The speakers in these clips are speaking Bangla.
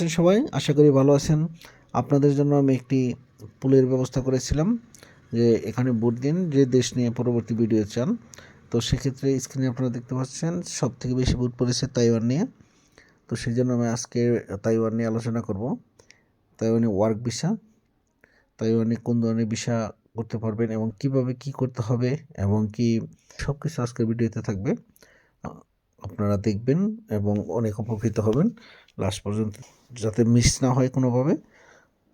আছেন সবাই? আশা করি ভালো আছেন। আপনাদের জন্য আমি একটি পুলের ব্যবস্থা করেছিলাম যে এখানে ভোট দিন, যে দেশ নিয়ে পরবর্তী ভিডিও চান। তো সেক্ষেত্রে স্ক্রিনে আপনারা দেখতে পাচ্ছেন সব থেকে বেশি ভোট পড়েছে তাইওয়ান নিয়ে। তো সেই জন্য আমি আজকে তাইওয়ান নিয়ে আলোচনা করব। তাইওয়ানে ওয়ার্ক ভিসা তাইওয়ানে কোন ধরনের ভিসা করতে পারবেন এবং কীভাবে কি করতে হবে এবং কি সব কিছু আজকের ভিডিওতে থাকবে। আপনারা দেখবেন এবং অনেক উপকৃত হবেন। লাস্ট পর্যন্ত যাতে মিস না হয় কোনোভাবে,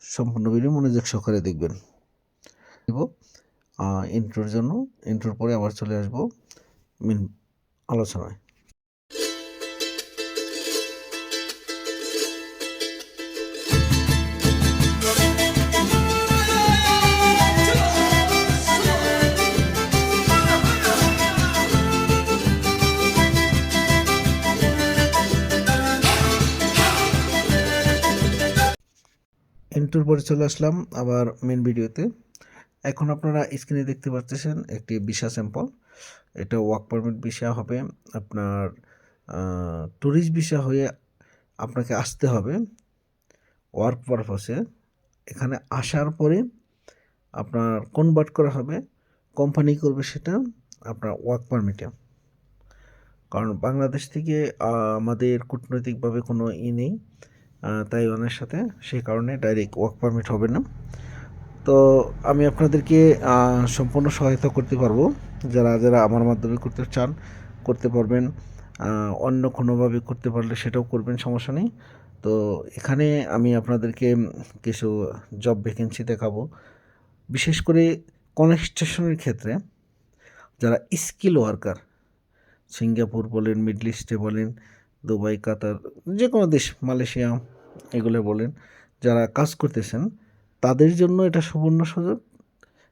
সম্পূর্ণ ভিডিও মনোযোগ সহকারে দেখবেন। দিব ইন্ট্রোর জন্য ইন্ট্রোর পরে আবার চলে আসব, মেন আলোচনায়। ইন্ট্রোর পরে চলে আসলাম আবার মেন ভিডিওতে এখন আপনারা স্ক্রিনে দেখতে পাচ্ছেন একটি ভিসা স্যাম্পল এটা ওয়ার্ক পারমিট ভিসা হবে, আপনার ট্যুরিস্ট ভিসা হয়ে আপনাকে আসতে হবে। ওয়ার্ক পারপাসে এখানে আসার পরে আপনার কনভার্ট করা হবে কোম্পানি করবে সেটা আপনার ওয়ার্ক পারমিটে কারণ বাংলাদেশ থেকে আমাদের কূটনৈতিকভাবে কোনো ই নেই। তাইওয়ানের সাথে সেই কারণে ডাইরেক্ট ওয়ার্ক পারমিট হবে না। তো আমি আপনাদেরকে সম্পূর্ণ সহায়তা করতে পারব। যারা যারা আমার মাধ্যমে করতে চান, করতে পারবেন অন্য কোনোভাবে করতে পারলে সেটাও করবেন, সমস্যা নেই। তো এখানে আমি আপনাদেরকে কিছু জব ভ্যাকেন্সি দেখাবো। বিশেষ করে কনস্ট্রাকশনের ক্ষেত্রে যারা স্কিল ওয়ার্কার সিঙ্গাপুর বলেন মিডল ইস্টে বলেন, দুবাই, কাতার যে কোনো দেশ, মালয়েশিয়া এগুলো বলেন, যারা কাজ করতেছেন, তাদের জন্য এটা সুবর্ণ সুযোগ।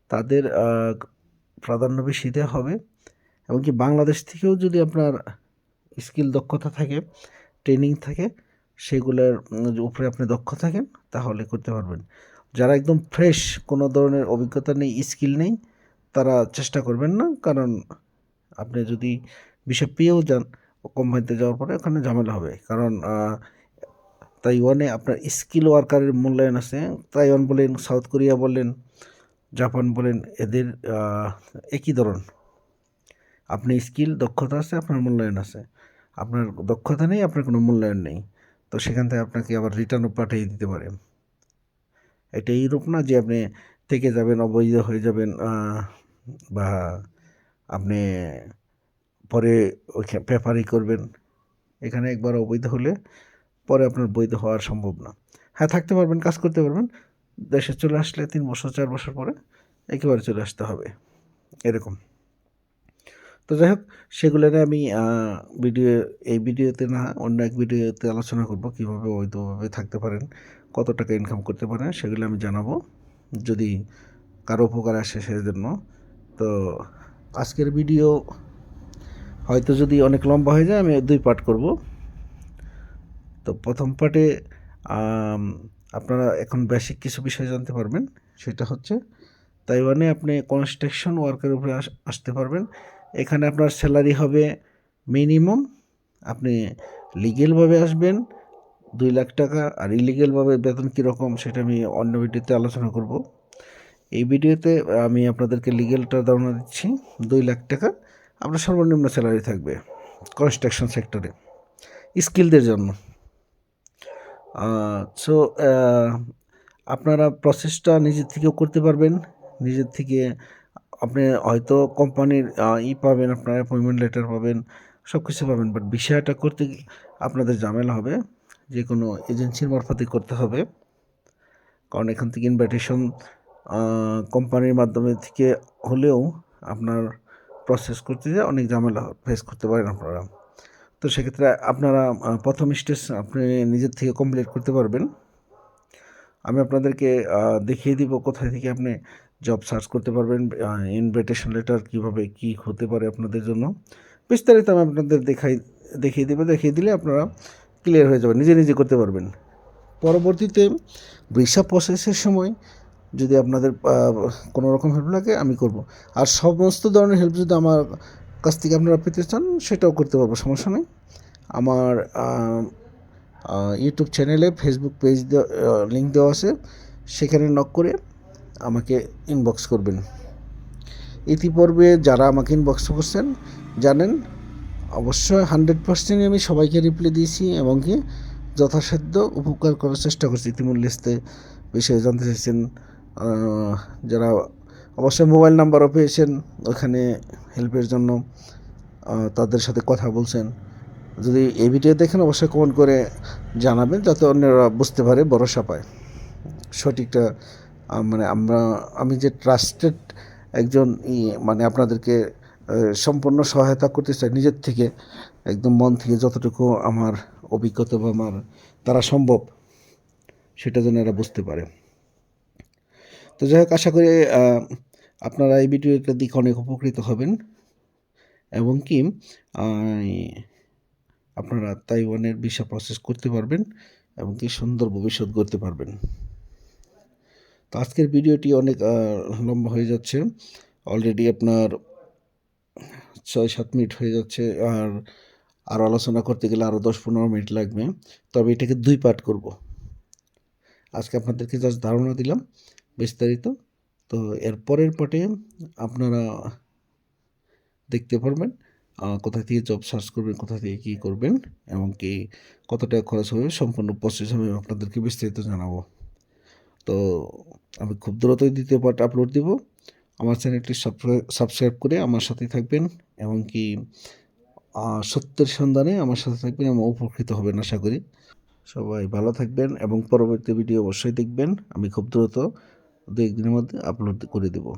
তাদের প্রাধান্য বেশি দেওয়া হবে। এবং কি বাংলাদেশ থেকেও যদি আপনার স্কিল দক্ষতা থাকে, ট্রেনিং থাকে, সেগুলোর উপরে আপনি দক্ষ থাকেন, তাহলে করতে পারবেন। যারা একদম ফ্রেশ, কোনো ধরনের অভিজ্ঞতা নেই, স্কিল নেই, তারা চেষ্টা করবেন না। কারণ আপনি যদি বিষয় পেয়েও যান, কোম্পানিতে যাওয়ার পরে ওখানে ঝামেলা হবে। কারণ তাইওয়ানে আপনার স্কিল ওয়ার্কারের মূল্যায়ন আছে। তাইওয়ান বলেন, সাউথ কোরিয়া বলেন, জাপান বলেন, এদের একই ধরন। আপনি স্কিল, দক্ষতা আছে, আপনার মূল্যায়ন আছে। আপনার দক্ষতা নেই, আপনার কোনো মূল্যায়ন নেই। তো সেখান থেকে আপনাকে আবার রিটার্নও পাঠিয়ে দিতে পারে। এটা এইরূপ না যে আপনি থেকে যাবেন, অবৈধ হয়ে যাবেন বা আপনি পরে পেপারই করবেন। এখানে একবার অবৈধ হলে পরে আপনার বৈধ হওয়ার সম্ভব না হ্যাঁ থাকতে পারবেন, কাজ করতে পারবেন। দেশে চলে আসলে তিন বছর, চার বছর পরে একেবারে চলে আসতে হবে। এরকম। তো যাই হোক, সেগুলো আমি ভিডিও, এই ভিডিওতে না, অন্য এক ভিডিওতে আলোচনা করব, কীভাবে অবৈধভাবে থাকতে পারেন, কত টাকা ইনকাম করতে পারেন, সেগুলো আমি জানাব। যদি কারও উপকার আসে সেজন্য। তো আজকের ভিডিও হয়তো যদি অনেক লম্বা হয়ে যায়, আমি দুই পার্ট করব। তো প্রথম পার্টে আপনারা এখন বেসিক কিছু বিষয় জানতে পারবেন। সেটা হচ্ছে, তাইওয়ানে আপনি কনস্ট্রাকশন ওয়ার্কের উপরে আস- আসতে পারবেন। এখানে আপনার স্যালারি হবে মিনিমাম আপনি লিগেলভাবে আসবেন, দুই লাখ টাকা, আর ইলিগেলভাবে বেতন কীরকম সেটা আমি অন্য ভিডিওতে আলোচনা করব। এই ভিডিওতে আমি আপনাদেরকে লিগেলটা ধারণা দিচ্ছি, দুই লাখ টাকা, আপনার সর্বনিম্ন স্যালারি থাকবে কনস্ট্রাকশন সেক্টরে স্কিলদের জন্য। সো আপনারা প্রসেসটা নিজের থেকেও করতে পারবেন। নিজের থেকে আপনি হয়তো কোম্পানির ই পাবেন, আপনার অ্যাপয়েন্টমেন্ট লেটার পাবেন সব কিছু পাবেন। বাট বিষয়টা করতে আপনাদের ঝামেলা হবে। যে কোনো এজেন্সির মারফতে করতে হবে। কারণ এখান থেকে ইনভাইটেশন কোম্পানির মাধ্যমে থেকে হলেও আপনার প্রসেস করতে যে অনেক ঝামেলা ফেস করতে পারেন আপনারা। তো সেক্ষেত্রে আপনারা প্রথম স্টেজ আপনি নিজের থেকে কমপ্লিট করতে পারবেন। আমি আপনাদেরকে দেখিয়ে দিব কোথায় থেকে আপনি জব সার্চ করতে পারবেন ইনভিটেশন লেটার কীভাবে কি হতে পারে আপনাদের জন্য। বিস্তারিত আমি আপনাদের দেখাই, দেখিয়ে দেবো, দেখিয়ে দিলে আপনারা ক্লিয়ার হয়ে যাবেন, নিজে নিজে করতে পারবেন। পরবর্তীতে ভিসা প্রসেসের সময় যদি আপনাদের কোনো রকম হেল্প লাগে আমি করব। আর সমস্ত ধরনের হেল্প যদি আমার কাছ থেকে আপনারা পেতে চান, সেটাও করতে পারব, সমস্যা নেই। আমার ইউটিউব চ্যানেলে ফেসবুক পেজ লিঙ্ক দেওয়া আছে, সেখানে নক করে আমাকে ইনবক্স করবেন। ইতিপূর্বে যারা আমাকে ইনবক্স করছেন, জানেন, অবশ্যই হান্ড্রেড পার্সেন্টই আমি সবাইকে রিপ্লাই দিয়েছি এবং কি যথাসাধ্য উপকার করার চেষ্টা করছি। ইতিমূল্যে বিষয়ে জানতে চাইছেন যারা অবশ্যই মোবাইল নাম্বারও পেয়েছেন ওখানে হেল্পের জন্য তাদের সাথে কথা বলছেন। যদি এই ভিডিও দেখেন, অবশ্যই কমেন্ট করে জানাবেন, যাতে অন্যরা বুঝতে পারে, ভরসা পায়। সঠিকটা মানে আমরা, আমি যে ট্রাস্টেড একজন মানে আপনাদেরকে সম্পূর্ণ সহায়তা করতে চাই, নিজের থেকে, একদম মন থেকে যতটুকু আমার অভিজ্ঞতা বা আমার দ্বারা সম্ভব, সেটা যেন এরা বুঝতে পারে। তো যাই হোক আশা করি আপনারা এই ভিডিওটা দিকে অনেক উপকৃত হবেন। এবং কি আপনারা তাইওয়ানের ভিসা প্রসেস করতে পারবেন এবং কি সুন্দর ভবিষ্যৎ করতে পারবেন। তো আজকের ভিডিওটি অনেক লম্বা হয়ে যাচ্ছে। অলরেডি আপনার ছয় সাত মিনিট হয়ে যাচ্ছে। আর আরও আলোচনা করতে গেলে আরও দশ পনেরো মিনিট লাগবে। তবে এটাকে দুই পার্ট করব। আজকে আপনাদেরকে জাস্ট ধারণা দিলাম বিস্তারিত। তো এর পরের পার্টে আপনারা দেখতে পারবেন কোথা থেকে জব সার্চ করবেন, কোথা থেকে কী করবেন, এবং কি কত টাকা খরচ হবে, সম্পূর্ণ প্রসেস আমি আপনাদেরকে বিস্তারিত জানাব। তো আমি খুব দ্রুতই দ্বিতীয় পার্ট আপলোড দিব। আমার চ্যানেলটি সাবস্ক্রাইব করে আমার সাথে থাকবেন, এবং কি সত্যের সন্ধানে আমার সাথে থাকবেন, এবং উপকৃত হবেন আশা করি। সবাই ভালো থাকবেন, এবং পরবর্তী ভিডিও অবশ্যই দেখবেন। আমি খুব দ্রুত দু একদিনের মধ্যে আপলোড করে দেবো।